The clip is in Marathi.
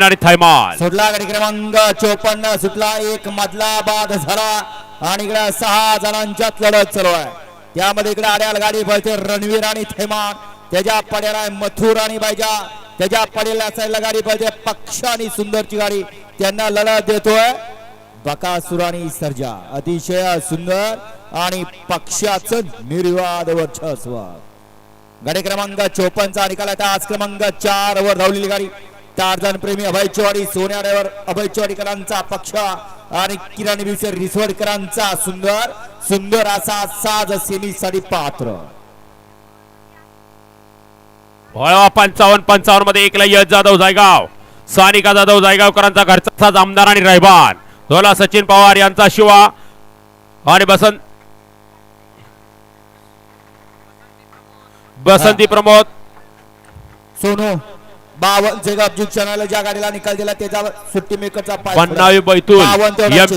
आणि थैमान. सुटला गाडी क्रमांक चोपन्न सुटला एक मधला बाद झाला आणि इकडे सहा जणांच्यात लढत चालू आहे. त्यामध्ये इकडे आड्याल गाडी पळते रणवीर आणि थैमान. त्याच्या पड्याला आहे मथुर आणि बायजा. त्याच्या पडेला साईडला गाडी पळते पक्ष आणि सुंदरची गाडी. त्यांना लढत देतोय बकासुर आणि सर्जा. अतिशय सुंदर आणि पक्षाचं निर्वाद वर्चस्व. गाडी क्रमांक चोपन्नचा निकाल आहे. आज क्रमांक चार वर धावलेली गाडी. टारजन प्रेमी अभय चौहाडी सोन्या ड्रायव्हर अभय चौहाडीकरांचा पक्ष आणि किरण विसे रिसवडकरांचा सुंदर सुंदर असा साज सेमी साठी पात्र. भोळा पंचावन्न पंचावन्नमध्ये एकला यश जाधव जायगाव. सानिका जाधव जायगावकरांचा घरचाच आमदार आणि रायबान. धोला सचिन पवार यांचा शिवा आणि बसंत बसंती प्रमोद. सोनू. बावन जेगाव चॅनल ज्या गाडीला निकाल दिला त्याचा सुट्टी मेकरचा पाय चित्ता. यांचा